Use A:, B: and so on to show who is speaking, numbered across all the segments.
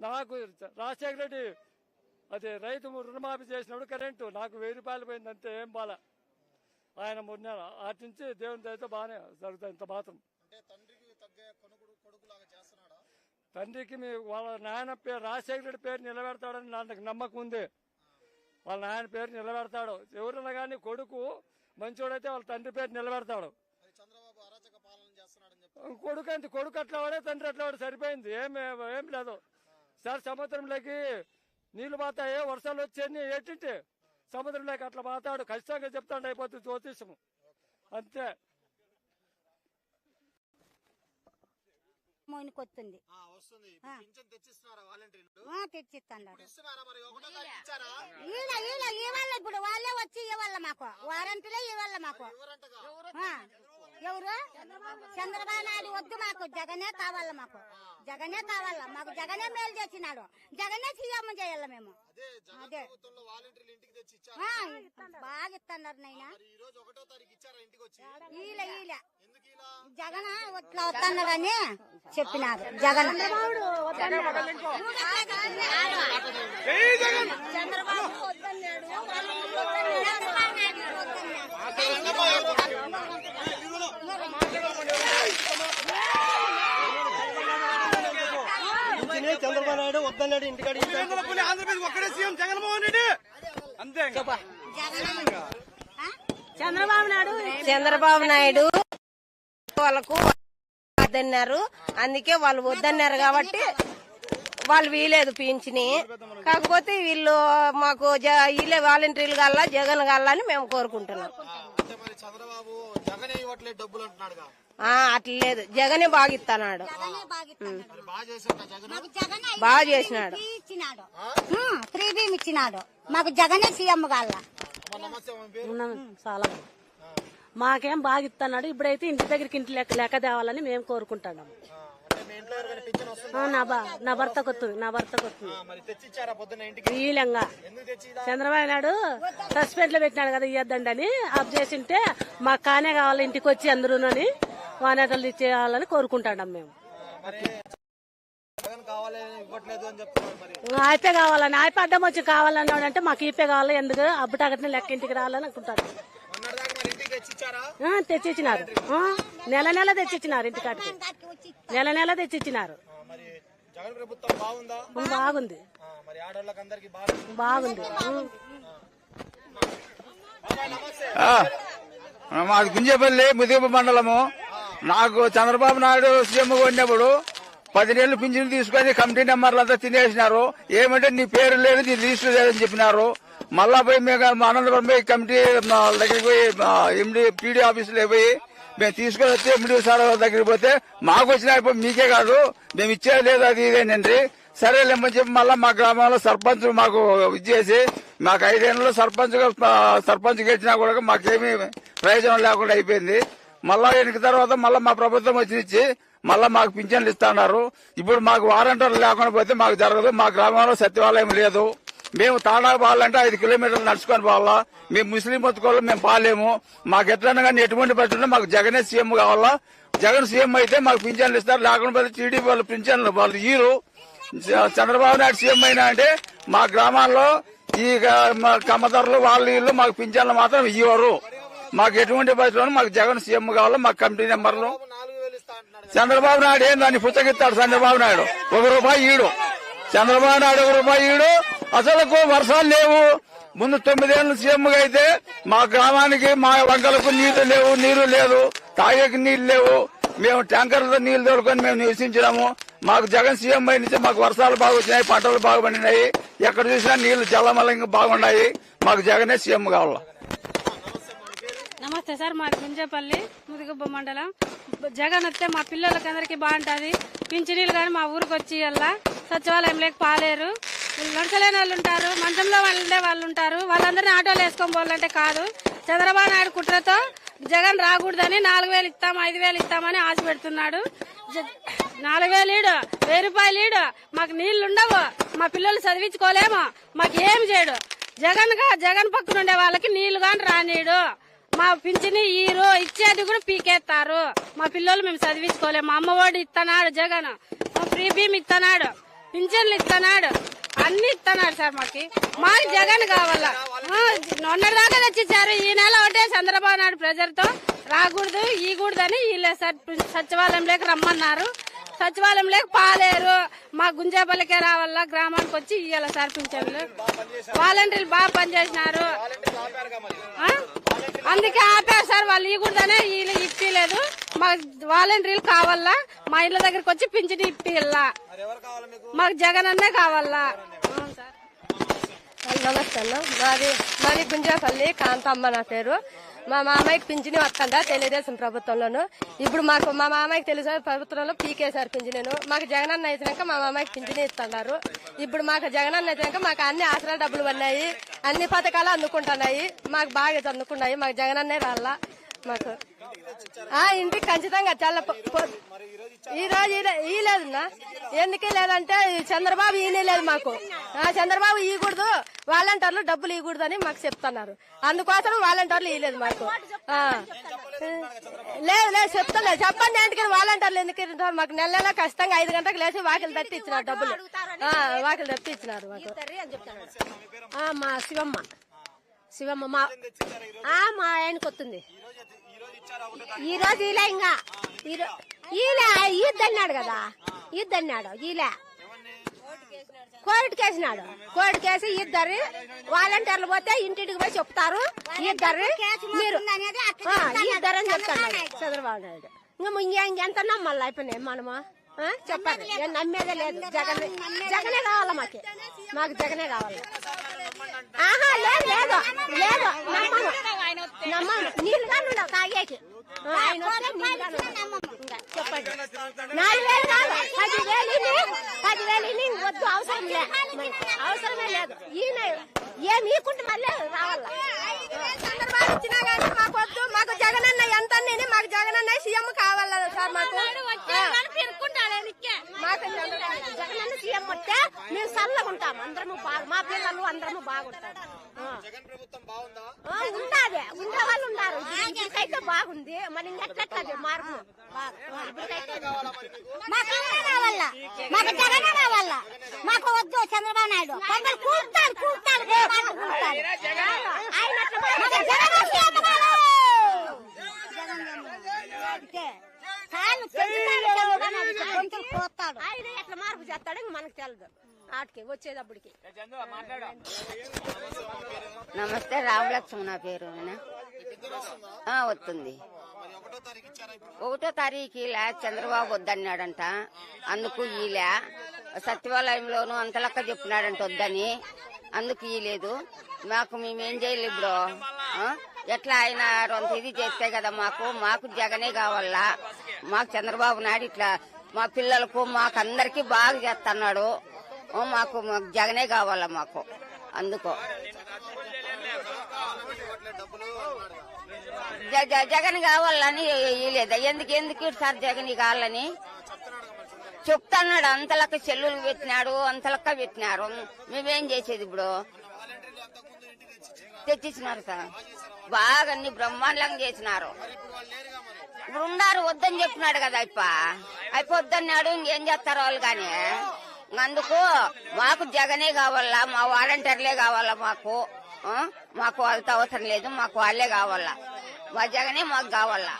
A: నాకు రాజశేఖర రెడ్డి అది రైతు రుణమాఫీ చేసినప్పుడు కరెంటు. నాకు వెయ్యి రూపాయలు పోయింది అంతే ఏం బాల? ఆయన మూడు నెలలు అటు నుంచి దేవుని దయతో బాగానే జరుగుతుంది ఇంత మాత్రం.
B: తండ్రికి
A: మీ వాళ్ళ నాయన పేరు రాజశేఖర రెడ్డి పేరు నిలబెడతాడని నాకు నమ్మకం ఉంది. వాళ్ళ నాయన పేరు నిలబెడతాడు. ఎవరన్నా కానీ కొడుకు మంచోడైతే వాళ్ళ తండ్రి పేరు నిలబెడతాడు. కొడుకు అంటే కొడుకు అట్లా వాడే తండ్రి అట్లా వాడే సరిపోయింది. ఏం ఏం లేదు. సార్ సముద్రంలోకి నీళ్ళు పోతాయి. వర్షాలు వచ్చాయని ఏంటంటే? సముద్రంలోకి అట్లా మాతాడు ఖచ్చితంగా చెప్తాడు అయిపోతుంది జ్యోతిషము. అంతే.
C: వస్తుంది.
B: ఆ, వస్తుంది. ఇప్పుడు
C: వాళ్ళే వచ్చి ఇవ్వాల మాకు. వారంటీలే ఇవ్వాల మాకు. ఎవరు? చంద్రబాబు నాయుడు వద్దు మాకు. జగనే కావాల మాకు. జగనే కావాల. మాకు జగనే మేలు చేసినాడు. జగనే సీఎం చేయాల మేము.
B: అదే
C: బాగా ఇస్తున్నారు నైనా ఈల. జగన్ ఇట్లా వస్తున్నాడని చెప్పినారు. జగన్. చంద్రబాబు నాయుడు వద్దన్నాడు.
D: చంద్రబాబు నాయుడు వద్దన్నాడు ఇంటికాడ
E: ఆంధ్రప్రదేశ్ ఒక్కడే సీఎం జగన్మోహన్ రెడ్డి. అంతే?
F: చంద్రబాబు నాయుడు. చంద్రబాబు నాయుడు వాళ్ళకు వద్దన్నారు. అందుకే వాళ్ళు వద్దన్నారు కాబట్టి వాళ్ళు వీలేదు పింఛని. కాకపోతే వీళ్ళు మాకు వీళ్ళే వాలంటీర్లు కావాలా జగన్ కావాలని మేము కోరుకుంటున్నాం.
B: ఆ, అంటే మరి చంద్రబాబు జగనే ఇవ్వట్లేదు డబ్బులు అంటున్నాడుగా.
F: ఆ, అట్లా లేదు. జగనే బాగా చేసినాడు.
C: ఫ్రీ బీమ్ ఇచ్చినాడు. మాకు జగనే సీఎం
G: ఉన్నాం చాలా మాకేం బాగా ఇస్తున్నాడు ఇప్పుడైతే ఇంటి దగ్గరికి ఇంటి లెక్క లెక్క తేవాలని మేము కోరుకుంటున్నాము నా బా నా భర్తకు వస్తుంది నా భర్తకు వస్తుంది వీలంగా చంద్రబాబు నాయుడు సస్పెండ్లో పెట్టినాడు కదా ఇవ్వద్దండి అని ఆఫ్ చేసింటే మాకు కానే కావాలి ఇంటికి వచ్చి అందరూనని వానేటలు ఇచ్చేయాలని కోరుకుంటాం మేము.
B: మరి కావాలి
G: కావాలని ఆపే అడ్డం వచ్చి కావాలన్నాడు అంటే మాకు ఈపే కావాలి ఎందుకు అబ్బుటాకట్నే లెక్క ఇంటికి రావాలని అనుకుంటాడు
B: మొన్నటిదాకా మరి ఇంటికి తెచ్చిచ్చారా
G: ఆ, తెచ్చిచ్చినారు. ఆ, నెల నెల తెచ్చిచ్చినారు ఇంటికాడికి. నెల నెల తెచ్చిచ్చినారు.
B: ఆ, మరి జగన్ ప్రభుత్వం బాగుందా?
G: బాగుంది.
B: ఆ, మరి ఆడవాళ్ళకి అందరికి బాగా
G: బాగుంది. ఉం.
B: బాబాయ్ నమస్తే.
E: ఆ, మాది గుంజేపల్లి ముదిగప్ప మండలము. నాకు చంద్రబాబు నాయుడు సీఎం ఉన్నప్పుడు పది నెలలు పింఛన్ తీసుకొని కమిటీ నెంబర్లు అంతా తినేసినారు. ఏమంటే నీ పేరు లేదు నీ రిజిస్టర్ లేదని చెప్పినారు. మళ్ళా పోయి మేము మా అనంతపురం పోయి కమిటీ మా దగ్గరికి పోయి ఎండి పీడీ ఆఫీసులో పోయి మేము తీసుకొని వస్తే ఎండి సార్ దగ్గరికి పోతే మాకు వచ్చిన అయిపోయి మీకే కాదు మేము ఇచ్చేది లేదు అది ఇదేనండి సరేలేమని చెప్పి మళ్ళా మా గ్రామంలో సర్పంచ్ మాకు ఇచ్చేసి మాకు ఐదేళ్ళలో సర్పంచ్ సర్పంచ్ గెలిచినా కూడా మాకేమీ ప్రయోజనం లేకుండా అయిపోయింది. మళ్ళా ఎన్నిక తర్వాత మళ్ళా మా ప్రభుత్వం వచ్చినిచ్చి మళ్ళీ మళ్ళా మాకు పింఛన్లు ఇస్తున్నారు ఇప్పుడు మాకు వారంటర్లు లేకుండా పోతే మాకు జరగదు మా గ్రామంలో సత్యవాలయం లేదు. మేము తాడా పోవాలంటే ఐదు కిలోమీటర్లు నడుచుకొని పోవాలా. మేము ముస్లిం బతుకోవాలి మేము పాలేము మాకు ఎట్లన్నా కానీ ఎటువంటి పరిస్థితుల్లో మాకు జగనే సీఎం కావాలా. జగన్ సీఎం అయితే మాకు పింఛన్లు ఇస్తారు. లేకుండా పోతే టీడీపీ వాళ్ళు పింఛన్లు వాళ్ళు ఈరు చంద్రబాబు నాయుడు సీఎం అయినా అంటే మా గ్రామాల్లో ఈ కమ్మదారులు వాళ్ళు వీళ్ళు మాకు పింఛన్లు మాత్రం ఇవ్వరు మాకు ఎటువంటి పరిస్థితుల్లో మాకు జగన్ సీఎం కావాలి మాకు కమిటీ నెంబర్లు చంద్రబాబు నాయుడు ఏం దాన్ని పుచ్చగిస్తాడు చంద్రబాబు నాయుడు? ఒక రూపాయి ఈడు చంద్రబాబు నాయుడు ఒక రూపాయి అసలు వర్షాలు లేవు. ముందు తొమ్మిదేళ్ళు సీఎం గా అయితే మా గ్రామానికి మా వంకలకు నీళ్ళు లేవు నీరు లేదు. తాగేకి నీళ్ళు లేవు. మేము ట్యాంకర్లతో నీళ్ళు తోడుకొని మేము నివసించినాము. మాకు జగన్ సీఎం పై నుంచి మాకు వర్షాలు బాగా వచ్చినాయి పంటలు బాగా పండినాయి. ఎక్కడ చూసినా నీళ్ళు జలమలంగా బాగున్నాయి. మాకు జగనే సీఎం కావాల?
H: నమస్తే సార్ మాది గుంజేపల్లి ముదిగుబ్బ మండలం. జగన్ వస్తే మా పిల్లలకి అందరికి బాగుంటది. పింఛనీలు కానీ మా ఊరికి వచ్చి వెళ్ళా సచివాలయం లేక పాలేరు. నడచలేని వాళ్ళు ఉంటారు మంచంలో వాళ్ళు ఉండే వాళ్ళు ఉంటారు. వాళ్ళందరినీ ఆటోలు వేసుకొని పోవాలంటే కాదు. చంద్రబాబు నాయుడు కుట్రతో జగన్ రాకూడదని నాలుగు వేలు ఇస్తాం ఐదు వేలు ఇస్తామని ఆశ పెడుతున్నాడు. జ- నాలుగు వేలు ఈడు వెయ్యి రూపాయలు ఈడు. మాకు నీళ్ళు ఉండవు. మా పిల్లలు చదివించుకోలేము. మాకు ఏం చేయడు జగన్గా జగన్ పక్కన ఉండే వాళ్ళకి నీళ్ళు కానీ రానీడు. మా పింఛని ఈరు ఇచ్చేది కూడా పీకేస్తారు. మా పిల్లలు మేము చదివించుకోలేము. మా అమ్మఒడి ఇస్తున్నాడు జగన్. మా ఫ్రీ బీమ్ ఇస్తున్నాడు పింఛన్లు ఇస్తున్నాడు అన్ని ఇస్తున్నాడు సార్ మాకి. మాకు జగన్ కావాలా? మొన్నటిదాకా తెచ్చిచ్చారు. ఈ నెల ఒకటే చంద్రబాబు నాయుడు ప్రజలతో రాకూడదు ఈకూడదని వీళ్ళే సార్ సచివాలయంలోకి రమ్మన్నారు. సచివాలయంలోకి పాలేరు. మా గుంజాపల్లికే రావాలా? గ్రామానికి వచ్చి ఇయ్యాల సార్ పింఛన్లు? వాలంటీర్లు బాగా పనిచేసినారు? అందుకే ఆపారు సార్ వాళ్ళు ఇవ్వకూడదనే వీళ్ళు ఇప్పలేదు మాకు వాలంటీర్లు కావాలా? మా ఇళ్ళ దగ్గరికి వచ్చి పింఛన్ ఇప్పిల్లా మాకు జగన్ అన్నే కావాలా? అవును
I: నమస్తే అన్న మాది మాది గుంజాపల్లి కాంతమ్మ నా పేరు. మా మామయ్యకి పింఛని వస్తుందా తెలుగుదేశం ప్రభుత్వంలోను. ఇప్పుడు మాకు మా మామయ్యకి తెలుసు ప్రభుత్వంలో పీకేసారు పింఛను. మాకు జగనన్న అయినాక మా మామయ్యకి పింఛని ఇస్తున్నారు. ఇప్పుడు మాకు జగనన్న అయినాక మాకు అన్ని ఆసరా డబ్బులు పడినాయి. అన్ని పథకాలు అందుకుంటున్నాయి. మాకు బాగా అందుకున్నాయి మాకు జగనన్నే రాళ్ళ మాకు ఇంటికి ఖచ్చితంగా చల్ల పొ- పొ- ఈ రోజు ఈ- లేదన్నా. ఎందుకు లేదంటే ఈ చంద్రబాబు ఈయన లేదు మాకు. ఆ చంద్రబాబు ఇవ్వకూడదు వాలంటీర్లు డబ్బులు ఇవ్వకూడదని మాకు చెప్తున్నారు. అందుకోసం వాలంటీర్లు ఇవ్వలేదు మాకు. లేదు లేదు చెప్తలేదు. చెప్పండి ఎందుకని వాలంటీర్లు ఎందుకు మాకు నెల నెల ఖచ్చితంగా ఐదు గంటలకు లేచి వాకిలు తట్టి ఇచ్చినారు డబ్బులు వాకిలు తట్టి ఇచ్చినారు మాకు
F: మా శివమ్మ. శివమ్మ మా మా ఆయనకు వస్తుంది. ఈ రోజు ఇలా ఇంకా ఈలే ఈద్ అన్నాడు కదా. ఈద్ అన్నాడు ఈలే. కోర్టు కేసినాడు కోర్టు కేసి ఇద్దరు వాలంటీర్లు పోతే ఇంటింటికి పోయి చెప్తారు. ఇద్దరు మీరు. ఇద్దరు అని చెప్తాడు
C: చంద్రబాబు
F: నాయుడు. ఇంకా ఇంక ఇంకెంత నమ్మాలి అయిపోయినాయి మనము? ఏం నమ్మేదే లేదు. జగన్ జగనే కావాలా మాకు? మాకు జగనే కావాలి. ఆహా లేదు లేదు. లేదు. నమ్మము నమ్మము నీళ్ళు కానీ ఉండవు తాగేకి ఆయన వస్తే నీళ్ళు కానీ ఉండవు. ఇంకా చెప్పండి. నాలుగు వేలు కాదు. పదివేలు ఇన్ని వద్దు. అవసరం లేదు. అవసరమే లేదు. ఈయన ఏం ఈకుంటే మళ్ళీ రావాలా?
I: చంద్రబాబు ఇచ్చినా కానీ మాకు వద్దు. మాకు జగనన్న ఎంత మాకు జగనన్న సీఎం కావాలా సార్ మాకు.
F: మాకు జగనన్న సీఎం మేము చల్లగా ఉంటాం. అందరము బాగా మా పిల్లలు అందరము బాగుంటారు. ఉండే వాళ్ళు ఉన్నారు. ఇప్పటికైతే బాగుంది. మరి ఇంకెట్లది మార్పు?
C: మాకు? కావాలా? మాకు జగనే కావాలా? మాకు వద్దు చంద్రబాబు నాయుడు. కొందరు కావాలి. అందుకే కాళ్ళు కొంచెం కోస్తాడు
F: ఆయన ఎట్లా మార్పు చేస్తాడో మనకు తెలియదు ఆటికి వచ్చేటప్పటికి.
J: నమస్తే రామలక్ష్మి నా పేరు వస్తుంది. ఒకటో తారీఖు ఇలా చంద్రబాబు వద్దన్నాడంట. అందుకు ఈలే సచివాలయంలోను అంతలక్క చెప్పినాడంట వద్దని. అందుకు ఈలేదు మాకు మేమేం చేయలేదు ఇప్పుడు? ఎట్లా ఆయన రొంత ఇది చేస్తే కదా మాకు? మాకు జగనే కావాలా? మాకు చంద్రబాబు నాయుడు ఇట్లా మా పిల్లలకు మాకు అందరికి బాగా చేస్తున్నాడు. మాకు మాకు జగనే కావాలా మాకు. అందుకో. జగన్ కావాలని ఇయ్యలేదు. ఎందుకు ఎందుకు సార్ జగన్ కావాలని చెప్తున్నాడు అంతలక్క చెల్లులు పెట్టినాడు అంతలక్క పెట్టినారు. మేమేం చేసేది ఇప్పుడు? తెచ్చిచ్చినారు సార్. బాగా అన్ని బ్రహ్మాండంగా చేసినారు. ఇప్పుడు ఉన్నారు వద్దని చెప్పినాడు కదా అయిప అయిపో ఇంకేం చేస్తారు వాళ్ళు కానీ? అందుకు మాకు జగనే కావాలా మా వాలంటీర్లే కావాలా మాకు మాకు వాళ్ళతో అవసరం లేదు మాకు వాళ్ళే కావాలా. మా జగనే మాకు కావాలా.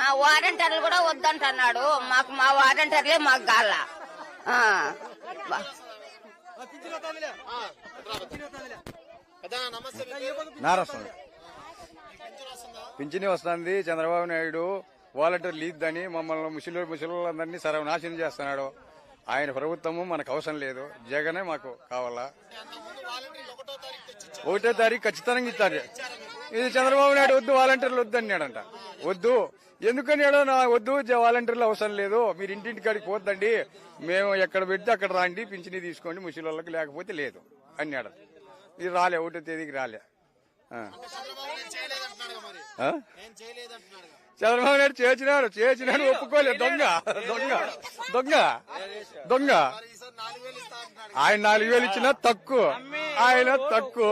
J: ఆ, కూడా వద్దంటున్నాడు. మాకు మా వాలంటీర్లే మాకు కావాల. బా.
K: పింఛని వస్తుంది చంద్రబాబు నాయుడు వాలంటీర్ లీద్దని మమ్మల్ని ముసలి ముసలిళ్ళందరినీ సర్వనాశనం చేస్తున్నాడు. ఆయన ప్రభుత్వము మనకు అవసరం లేదు. జగనే మాకు కావాలా? ఒకటో తారీఖు ఖచ్చితంగా ఇస్తారు ఇది చంద్రబాబు నాయుడు వద్దు వాలంటీర్లు వద్దు అన్నాడంట. వద్దు. ఎందుకన్నాడో నా వద్దు వాలంటీర్లు అవసరం లేదు. మీరు ఇంటింటి కాడికి పోద్దండి. మేము ఎక్కడ పెడితే అక్కడ రాండి పింఛని తీసుకోండి ముసలి వాళ్ళకి లేకపోతే లేదు అన్నాడు. ఇది రాలే ఒకటో తేదీకి రాలే? చంద్రబాబు నాయుడు చేసినాడు చేసినాడు ఒప్పుకోలేదు. దొంగ దొంగ దొంగ దొంగ. ఆయన నాలుగు వేలు ఇచ్చినా తక్కువ. ఆయన తక్కువ.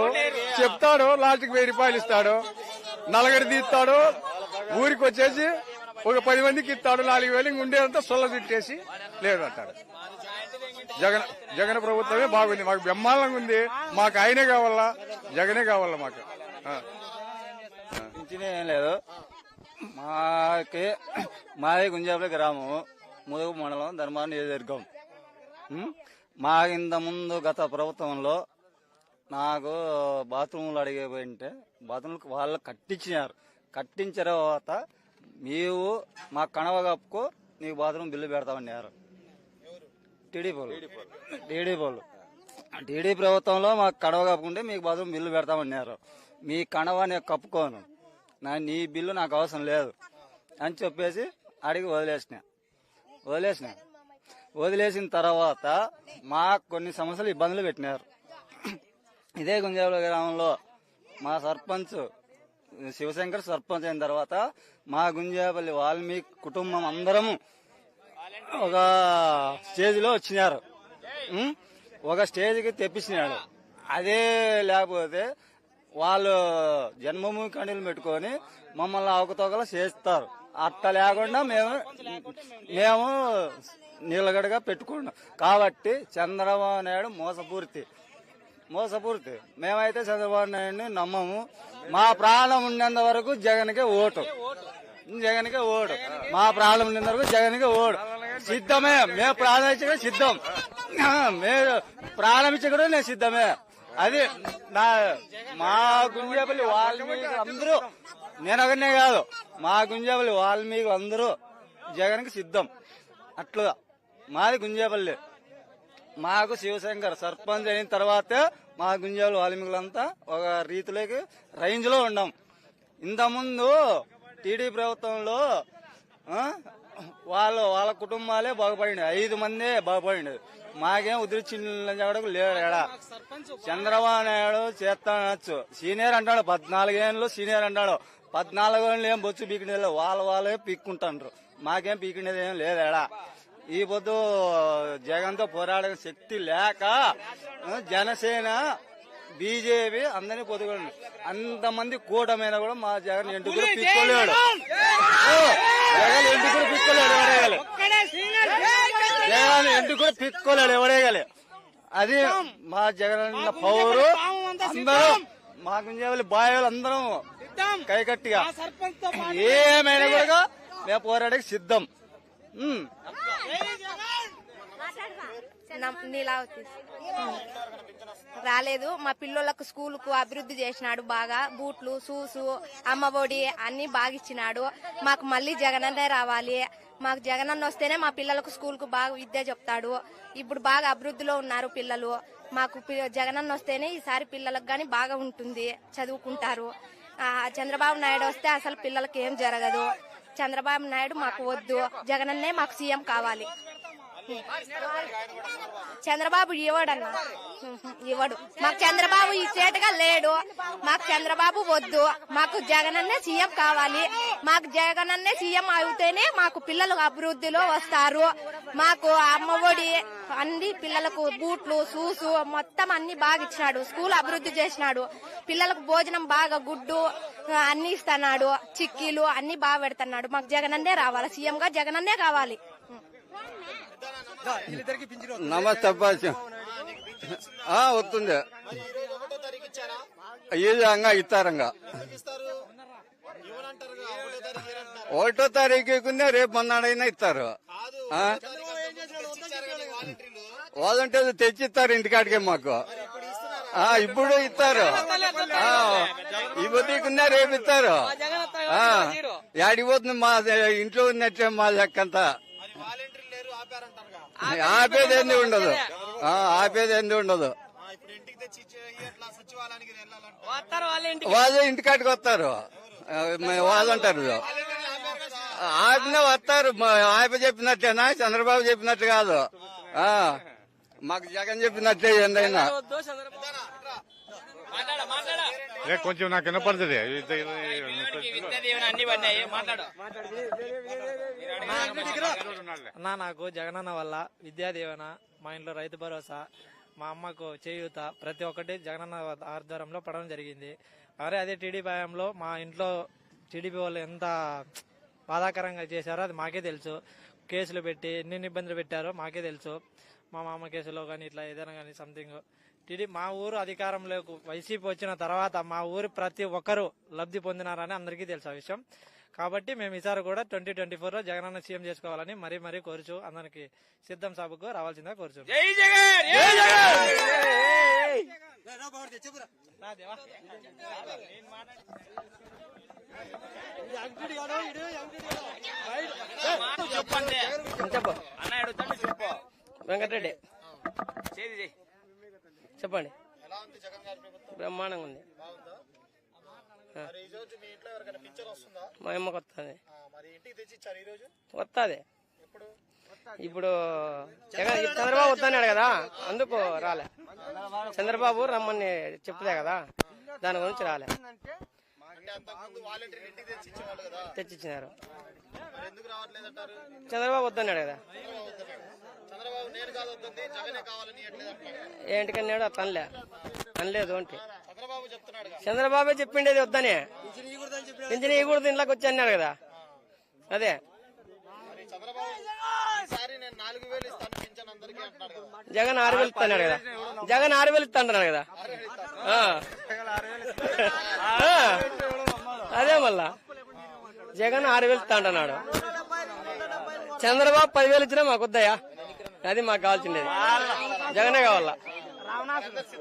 K: చెప్తాడు లాస్ట్కి వెయ్యి రూపాయలు ఇస్తాడు. నలగడి తీస్తాడు. ఊరికి వచ్చేసి ఒక పది మందికి ఇస్తాడు నాలుగు వేలు. ఇంక ఉండేదంతా సొల్ల తిట్టేసి లేదు అంటాడు.
E: జగన్ జగన్ ప్రభుత్వమే బాగుంది. మాకు బ్రహ్మాండంగా ఉంది. మాకు ఆయనే కావాలా? జగనే కావాలా మాకు?
L: ఏం లేదు. మాకి మాది గుంజాపల్లి గ్రామం. ముదుగు మండలం ధర్మారం నియోజకవర్గం. మా ఇంత ముందు గత ప్రభుత్వంలో నాకు బాత్రూంలు అడిగే పోయింటే బాత్రూంలు వాళ్ళు కట్టించినారు. కట్టించిన తర్వాత మీవు మా కనవ కప్పుకు నీకు బాత్రూమ్ బిల్లు పెడతామన్నారు. టీడీపీ వాళ్ళు. టీడీపీ వాళ్ళు. టీడీ ప్రభుత్వంలో మాకు కడవ కప్పుకుంటే మీకు బాత్రూమ్ బిల్లు పెడతామన్నారు. మీ కణవ నేను కప్పుకోను. నా నీ బిల్లు నాకు అవసరం లేదు అని చెప్పేసి అడిగి వదిలేసిన. వదిలేసిన. వదిలేసిన తర్వాత మాకు కొన్ని సమస్యలు ఇబ్బందులు పెట్టినారు. ఇదే గుంజాబుల గ్రామంలో మా సర్పంచ్ శివశంకర్ సర్పంచ్ అయిన తర్వాత మా గుంజాపల్లి వాల్మీకి కుటుంబం అందరము ఒక స్టేజ్లో వచ్చినారు. ఒక స్టేజ్కి తెప్పించినాడు అదే లేకపోతే వాళ్ళు జన్మభూమి కండీలు పెట్టుకొని మమ్మల్ని అవకతవకలు చేస్తారు. అట్ట లేకుండా మేము మేము నీళ్ళగడగా పెట్టుకున్నాం. కాబట్టి చంద్రబాబు నాయుడు మోసపూర్తి. మోసపూర్తి. మేమైతే చంద్రబాబు నాయుడిని నమ్మము. మా ప్రాణం ఉన్నంత వరకు జగన్కే ఓటు. జగన్కే ఓటు. మా ప్రాణం ఉన్నంత వరకు జగన్కే ఓటు. సిద్ధమే. మేము ప్రాణం ఇచ్చే సిద్ధం. మేము ప్రాణం ఇచ్చే కూడా నేను సిద్ధమే. అది నా మా గుంజాపల్లి వాల్మీకి అందరూ నేను ఒకనే కాదు మా గుంజాపల్లి వాల్మీకి అందరూ జగన్కి సిద్ధం. అట్లుగా మాది గుంజాపల్లి. మాకు శివశంకర్ సర్పంచ్ అయిన తర్వాతే మా గుంజాలు వాల్మీకులంతా ఒక రీతిలోకి రేంజ్లో ఉన్నాం ఇంతకుముందు టీడీ ప్రభుత్వంలో వాళ్ళు వాళ్ళ కుటుంబాలే బాగుపడింది ఐదు మందే బాగుపడింది మాకేం ఉదిరిచిన చెప్పడానికి లేడు ఎడా? చంద్రబాబు నాయుడు చేస్తానొచ్చు సీనియర్ అంటాడు పద్నాలుగేళ్ళు సీనియర్ అంటాడు. పద్నాలుగేళ్ళు ఏం బొచ్చు పీకినేది వాళ్ళ వాళ్ళే పీక్కుంటాండ్రు. మాకేం పీకినేది ఏం లేదు ఎడా. ఈ పొద్దు జగన్తో పోరాడే శక్తి లేక జనసేన బీజేపీ అందరినీ పొద్దుకోండి అంతమంది కూటమైనా కూడా మా జగన్ కూడా పిక్కోలేడు? జగన్ కూడా పిక్కోలేడు? జగన్ ఇంటికి కూడా పిక్కోలేడు ఎవడేయాలి అది మా జగన్ పౌరు అందరూ మా గుంజావలి బాయోలు అందరం కైకట్టిగా. ఏమైనా కూడా మేము పోరాడకి సిద్ధం.
M: నీలావతి. రాలేదు. మా పిల్లలకు స్కూల్కు అభివృద్ధి చేసినాడు బాగా. బూట్లు షూస్ అమ్మఒడి అన్ని బాగా ఇచ్చినాడు మాకు మళ్ళీ జగనన్నే రావాలి. మాకు జగనన్న వస్తేనే మా పిల్లలకు స్కూల్కు బాగా విద్య చెప్తాడు. ఇప్పుడు బాగా అభివృద్ధిలో ఉన్నారు పిల్లలు. మాకు పి- జగనన్న వస్తేనే ఈసారి పిల్లలకు కానీ బాగా ఉంటుంది చదువుకుంటారు. చంద్రబాబు నాయుడు వస్తే అసలు పిల్లలకి ఏం జరగదు. చంద్రబాబు నాయుడు మాకు వద్దు. జగనన్నే మాకు సీఎం కావాలి. చంద్రబాబు ఇవ్వడన్నా. ఇవ్వడు. మాకు చంద్రబాబు ఇచ్చేట్టుగా లేడు. మాకు చంద్రబాబు వద్దు. మాకు జగనన్నే సీఎం కావాలి. మాకు జగనన్నే సీఎం అవుతేనే మాకు పిల్లలు అభివృద్ధిలో వస్తారు. మాకు అమ్మఒడి అన్ని పిల్లలకు బూట్లు షూస్ మొత్తం అన్ని బాగా ఇచ్చినాడు. స్కూల్ అభివృద్ధి చేసినాడు. పిల్లలకు భోజనం బాగా గుడ్డు అన్ని ఇస్తున్నాడు. చిక్కీలు అన్ని బాగా పెడుతున్నాడు. మాకు జగనన్నే రావాలి. సీఎం గా జగనన్నే కావాలి.
L: నమస్తే అబ్బాయి ఆ, వస్తుంది. ఈ విధంగా ఇస్తారంగా. ఒకటో తారీఖు రేపు మొన్నడైనా ఇస్తారు. వాలంటీర్లు తెచ్చిస్తారు ఇంటికాడికే మాకు. ఇప్పుడు ఇస్తారు. ఆ, ఈ రేపు ఇస్తారు. ఆ, మా ఇంట్లో ఉన్నట్టే మా లెక్కంతా ఆపేది ఏంది ఉండదు? ఆ, ఆపేది ఏంది ఉండదు? వాళ్ళు ఇంటికాడికి వస్తారు. వాళ్ళు అంటారు ఆపిన వస్తారు. మ- ఆప చెప్పినట్టేనా చంద్రబాబు చెప్పినట్టు కాదు. ఆ మాకు జగన్ చెప్పినట్టే ఏందైనా
E: కొంచెం నాకు వినపడుతుంది.
N: అన్నా నాకు జగనన్న వల్ల విద్యా దీవెన మా ఇంట్లో రైతు భరోసా మా అమ్మకు చేయూత ప్రతి ఒక్కటి జగనన్న ఆధ్వర్యంలో పడడం జరిగింది. మరి అదే టీడీపీ హయాంలో మా ఇంట్లో టీడీపీ వాళ్ళు ఎంత బాధాకరంగా చేశారో అది మాకే తెలుసు. కేసులు పెట్టి ఎన్ని ఇబ్బందులు పెట్టారో మాకే తెలుసు. మా మామ కేసులో కానీ ఇట్లా ఏదైనా కానీ సంథింగ్ టీడీ మా ఊరు అధికారంలోకి వైసీపీ వచ్చిన తర్వాత మా ఊరు ప్రతి ఒక్కరూ లబ్ధి పొందినారని అందరికీ తెలుసు ఆ విషయం. కాబట్టి మేము ఈసారి కూడా ట్వంటీ ట్వంటీ ఫోర్లో జగనన్న సీఎం చేసుకోవాలని మరీ మరీ కోరుచు అందరికి సిద్ధం సభకు రావాల్సిందిగా కోరుచు.
O: చెప్పు. వెంకటరెడ్డి. చెప్పండి. బ్రహ్మాండంగా ఉంది. మా అమ్మకి వస్తుంది? వస్తుంది ఇప్పుడు చంద్రబాబు వద్దన్నాడు కదా అందుకు రాలే. చంద్రబాబు రమ్మని చెప్తే కదా దాని గురించి రాలే. తెచ్చిచ్చినారు. చంద్రబాబు వద్దన్నాడు కదా.
B: చంద్రబాబు నేను కాదు వద్దండి జగనే కావాలని ఎట్లేదు అంటున్నాడు.
O: ఏంటికన్నాడు అనలే అనలేదు అంటే
B: చంద్రబాబు చెప్తున్నాడు
O: చంద్రబాబే చెప్పిండేది వద్దని. పింఛన్ ఇవ్వకూడదు ఇంట్లోకి వచ్చి అన్నాడు కదా. అదే.
B: మరి చంద్రబాబు ఈసారి నేను నాలుగు వేలు ఇస్తాను పింఛన్ అందరికీ అంటున్నాడు కదా.
O: జగన్ ఆరు వేలు ఇస్తాడు కదా. జగన్ ఆరు వేలు ఇస్తాడు కదా. ఆ. ఆ. అదే మళ్ళా. జగన్ ఆరు వేలు ఇస్తా అంటున్నాడు చంద్రబాబు పదివేలు ఇచ్చినా మాకు వద్దయా అది మాకు కావాల్సిండేది. జగనే కావాలా?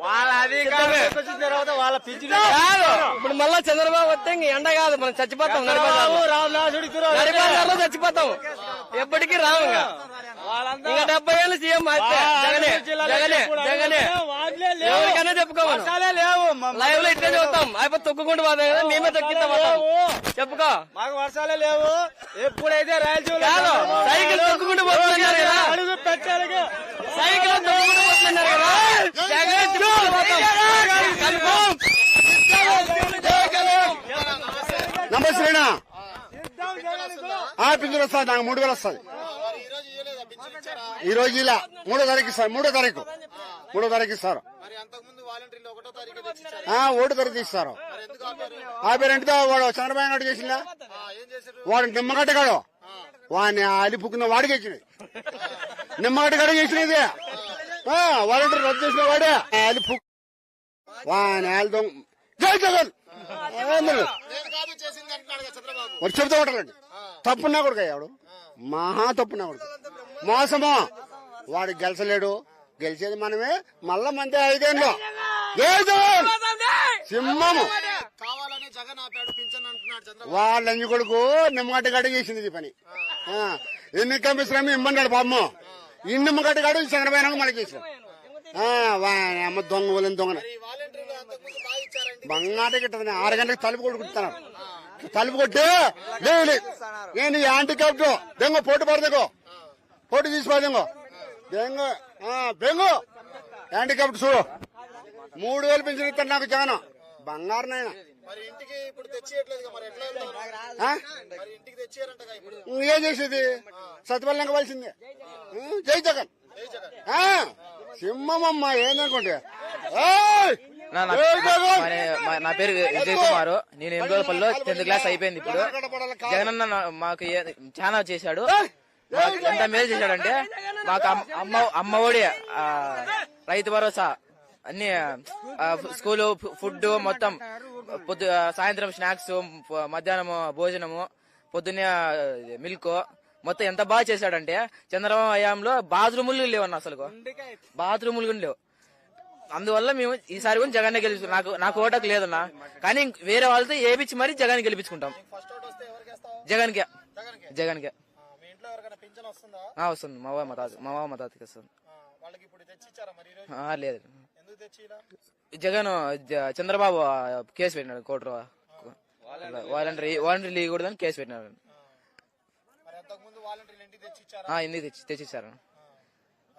L: వాళ్ళ అధికారం వచ్చిన తర్వాత వాళ్ళ పిచ్చి
O: కాదు. ఇప్పుడు మళ్ళా చంద్రబాబు వస్తే ఇంక ఎండ కాదు మనం చచ్చిపోతాం చచ్చిపోతాం. ఎప్పటికీ రాము ఇంకా. డెబ్బై ఏళ్ళు సీఎం అయితే జగనే జగనే జగనే. ఎవరికైనా చెప్పుకోమను
L: లేవు.
O: లైవ్లో ఇట్లా చూస్తాం అయిపోయి తొక్కుకుంటూ పోతాం కదా మేమే తొక్కిస్తాం పోతాం. చెప్పుకో.
L: మాకు వర్షాలే లేవు. ఎప్పుడైతే రాయలసీమలో
O: కాదు సైకిల్ తొక్కుకుంటూ పోతున్నారు కదా.
L: అడుగు పెట్టాలి
O: సైకిల్ తొక్కుకుంటూ పోతున్నారు కదా. జగన్.
P: నమస్తే ఆ పింఛన్ వస్తుంది నాకు మూడు వేలు వస్తుంది ఈ రోజు ఇలా మూడో తారీఖు ఇస్తారు మూడో తారీఖు. మూడో తారీఖు ఇస్తారు. ఓటు తారీఖు ఇస్తారు. ఆ పేరు అంటే వాడు చంద్రబాబు నాయుడు చేసిందా? వాడు నిమ్మగడ్డగాడు వాడిని అలిపుకున్న వాడికి ఇచ్చినది నిమ్మగడ్డగాడు చేసినది వాలంటీర్ రద్దు చేసిన వాడే. అలిపు వాని ఆలు దొంగ జై జగన్. వాడు చెబుతూ ఉంటాడండి తప్పున్నా కొడుకు అయ్యాడు. మహా తప్పున్నా కొడుకు. మోసమో. వాడు గెలిచలేడు. గెలిచేది మనమే. మళ్ళా మంది ఐదేళ్ళు. సింహము. వాళ్ళ కొడుకు నిమ్మగడ్డ గడ్డ చేసింది ఈ పని. ఎన్ని కమిషన్ ఇమ్మన్నాడు పాపము. ఈ నిమ్మగడ్డ గడ్డ చంద్రబాబు మళ్ళీ చేసిన అమ్మ దొంగ వాళ్ళని దొంగ
B: వాలంటీర్లు అంతకుముందు బాగా ఇచ్చారండి.
P: బంగాట గిట్టదని ఆరు గంటలకు తలుపు కొట్టుకుంటున్నాను తలుపు కొట్టి లేవులే నేను హ్యాండిక్యాప్ట్ దెంగ పోటు పడదగో పోటు తీసి పడదెంగో దెంగ బెంగు హ్యాండిక్యాప్ట్ చూడు. మూడు వేలు పెంచిన ఇస్తాడు నాకు జగన్. బంగారు నాయన.
B: ఇప్పుడు
P: ఇంకేం చేసేది? సత్యపల్లి కావాల్సిందే జై జగన్. ఏయ్! జై జగన్!
Q: నా పేరు విజయ్ కుమార్. నేను ఎనిమిది రోజుల టెన్త్ క్లాస్ అయిపోయింది ఇప్పుడు. జగనన్న మాకు చాలా చేశాడు. ఎంత మేలు చేశాడంటే మాకు అమ్- అమ్మ అమ్మ ఒడి రైతు భరోసా అన్ని స్కూలు ఫుడ్ మొత్తం పొద్దు సాయంత్రం స్నాక్స్ ప- మధ్యాహ్నం భోజనము పొద్దున్నే మిల్క్ మొత్తం ఎంత బాగా చేశాడంటే చంద్రబాబు హయాంలో బాత్రూములు లేవన్న అసలు బాత్రూములు లేవు. అందువల్ల మేము ఈసారి కూడా జగన్ గెలిపించుకుంటాం నాకు నాకు ఓటకు లేదన్నా. కానీ వేరే వాళ్ళతో ఏపిచ్చి మరీ జగన్ గెలిపించుకుంటాం. జగన్ కే జగన్ కే
B: మీ వస్తుందా
Q: మా మా తాత మా బావ మా తాతకి వస్తుంది. లేదు.
B: ఎందుకు
Q: జగన్ చంద్రబాబు కేసు పెట్టినాడు కోర్టు వాలంటరీ వాలంటరీ లీగకూడదని కేసు పెట్టినాడు. ఇందుకు తెచ్చి తెచ్చిచ్చారు.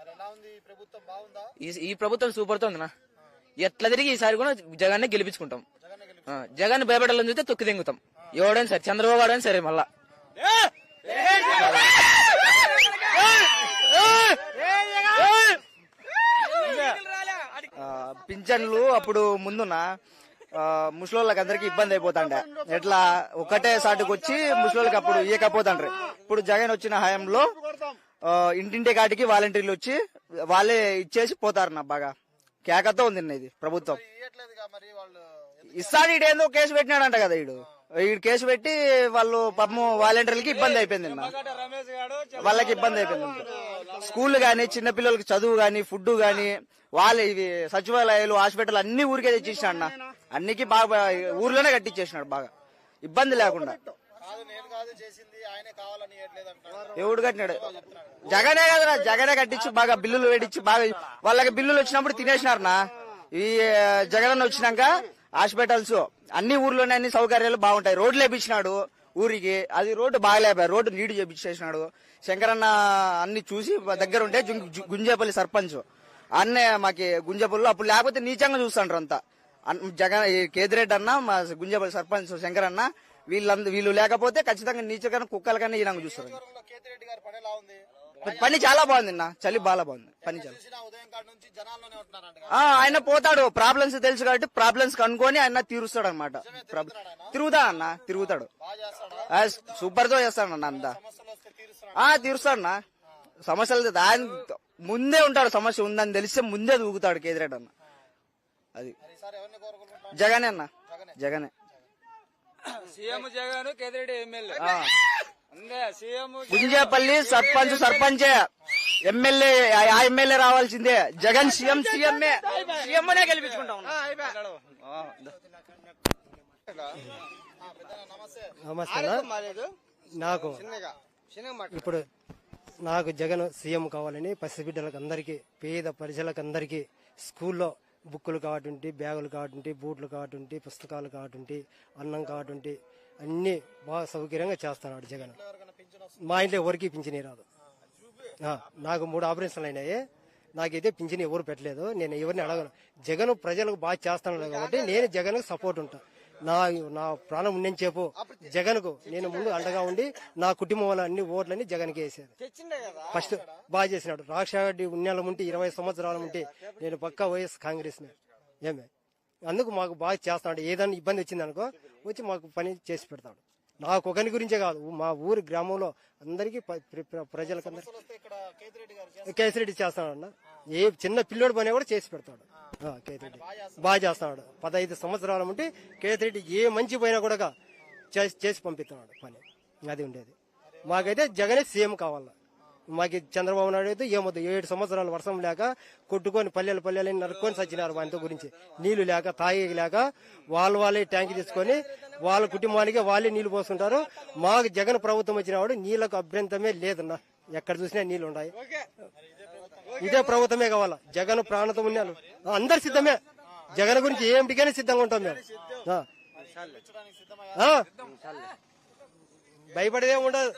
B: ఈ ప్రభుత్వం బాగుందా?
Q: ఈ ఈ ప్రభుత్వం సూపర్తో ఉందినా ఎట్లా తిరిగి ఈసారి కూడా జగన్ గెలిపించుకుంటాం. ఆ, జగన్ భయపడాలని చూస్తే తొక్కి తెంగుతాం. ఎవడైనా సరే చంద్రబాబు గాడైనా సరే మళ్ళా.
R: పింఛన్లు అప్పుడు ముందున్న ఆ, ముసలోళ్ళకి అందరికి ఇబ్బంది అయిపోతాండే. ఎట్లా ఒకటే సాటుకు వచ్చి ముసలోళ్ళకి అప్పుడు ఇయ్యకపోతాండ్రి ఇప్పుడు జగన్ వచ్చిన హయాంలో ఇంటింటి కాటికి వాలంటీర్లు వచ్చి వాళ్ళే ఇచ్చేసి పోతారు నా బాగా. కేకతో ఉంది ఇది ప్రభుత్వం. ఇస్తాడు ఈడేందో కేసు పెట్టినాడంట కదా ఈడు. ఈడు కేసు పెట్టి వాళ్ళు పాపం వాలంటీర్లకి ఇబ్బంది అయిపోయింది నిన్న. వాళ్ళకి ఇబ్బంది అయిపోయింది. స్కూల్ గాని చిన్న పిల్లలకి చదువు గాని ఫుడ్ గాని వాళ్ళ ఇవి సచివాలయాలు హాస్పిటల్ అన్ని ఊరికే తెచ్చిచ్చినాడు అన్న. అన్నికి బాగా ఊర్లోనే కట్టించేసినాడు బాగా. ఇబ్బంది లేకుండా. ఎవడు కట్టినాడు? జగనే కదరా జగనే కట్టించి బాగా బిల్లులు పెట్టించి బాగా వాళ్ళకి బిల్లులు వచ్చినప్పుడు తినేసినారనా ఈ ఆ, జగనన్న వచ్చినాక హాస్పిటల్స్ అన్ని ఊర్లోనే అన్ని సౌకర్యాలు బాగుంటాయి. రోడ్లు వేపించినాడు ఊరికి. అది రోడ్డు బాగలేపారు రోడ్డు నీళ్ళు చేపించేసినాడు. శంకరన్న అన్ని చూసి దగ్గర ఉంటే గుంజేపల్లి సర్పంచ్. అన్నే మాకి గుంజేపల్లి అప్పుడు లేకపోతే నీచంగా చూస్తాండ్రు అంతా. జగన్ కేదిరెడ్డి అన్న మా గుంజేపల్లి సర్పంచ్ శంకరన్న వీళ్ళందరూ వీళ్ళు లేకపోతే ఖచ్చితంగా నీచకన్నా కుక్కల కన్నా ఈయన చూస్తారు.
B: పని
R: చాలా బాగుంది అన్న. చలి బాగా బాగుంది. పని చాలా. ఆయన పోతాడు. ప్రాబ్లమ్స్ తెలుసు కాబట్టి ప్రాబ్లమ్స్ కనుక్కొని ఆయన తీరుస్తాడు అనమాట తిరుగుతా అన్న తిరుగుతాడు. సూపర్తో చేస్తాడు అన్న అంతా. ఆ తీరుస్తాడు అన్న. సమస్యలు ఆయన ముందే ఉంటాడు సమస్య ఉందని తెలిస్తే ముందే దూకుతాడు కేదిరెడ్డి అన్న. అది. జగనే అన్న. జగనే.
O: CM Jagan Kedireddy MLA. అందే సీఎం
R: గుంజేపల్లి సర్పంచ్ సర్పంచే. ఎమ్మెల్యే ఆ ఎమ్మెల్యే రావాల్సిందే. జగన్ సీఎం సీఎంఏ. సీఎంనే గెలిపించుకుంటాం.
D: నమస్తే నాకు ఇప్పుడు నాకు జగన్ సీఎం కావాలని పసిబిడ్డలకు అందరికీ పేద ప్రజలకు అందరికీ స్కూల్లో బుక్కులు కావాటుంటే బ్యాగులు కావాటుంటే బూట్లు కావాటుంటే పుస్తకాలు కావాటుంటే అన్నం కావాటుంటే అన్ని బాగా సౌకర్యంగా చేస్తున్నాడు జగన్. మా ఇంట్లో ఎవరికి పింఛనీ రాదు. నాకు మూడు ఆపరేషన్లు అయినాయి. నాకైతే పింఛన్ ఎవరు పెట్టలేదు. నేను ఎవరిని అడగను. జగన్ ప్రజలకు బాగా చేస్తాను కాబట్టి నేను జగన్ సపోర్ట్ ఉంటాను నా నా ప్రాణం ఉండని చెప్పు. జగన్కు నేను ముందు అండగా ఉండి నా కుటుంబం అన్ని ఓట్లని జగన్కి వేసేది. ఫస్ట్ బాగా చేసినాడు. రాక్షారెడ్డి ఉన్నెల ఉంటే ఇరవై సంవత్సరాలు ఉంటే నేను పక్కా వైఎస్ కాంగ్రెస్ ఏమే? అందుకు మాకు బాగా చేస్తున్నాడు. ఏదైనా ఇబ్బంది వచ్చింది అనుకో వచ్చి మాకు పని చేసి పెడతాడు. నాకు ఒకరి గురించే కాదు. మా ఊరి గ్రామంలో అందరికీ ప్రజలకందరికీ కేసిరెడ్డి చేస్తాడు అన్న ఏ చిన్న పిల్లోడు పని కూడా చేసి పెడతాడు. కేతిరెడ్డి బాగా చేస్తున్నాడు పదహైదు సంవత్సరాల ఉంటే కేతిరెడ్డి ఏ మంచి పోయినా కూడా చేసి చేసి పంపిస్తున్నాడు పని. అది ఉండేది. మాకైతే జగనే సీఎం కావాల మాకు చంద్రబాబు నాయుడు అయితే ఏమొద్దు. ఏడు సంవత్సరాలు వర్షం లేక కొట్టుకొని పల్లెలు పల్లెలు నరుక్కొని సచ్చినారు వాటితో గురించి. నీళ్ళు లేక తాగి లేక వాళ్ళు వాళ్ళే ట్యాంక్ తీసుకొని వాళ్ళ కుటుంబానికి వాళ్ళే నీళ్ళు పోస్తుంటారు మాకు జగన్ ప్రభుత్వం వచ్చినవాడు నీళ్ళకు అభ్యంతరమే లేదన్నా. ఎక్కడ చూసినా నీళ్ళు ఉన్నాయి. ఇదే ప్రభుత్వమే కావాలా. జగన్ ప్రాణతం ఉన్నాను అందరు సిద్ధమే. జగన్ గురించి ఏమిటికైనా సిద్ధంగా ఉంటాం మేము. భయపడేదే ఉండదు.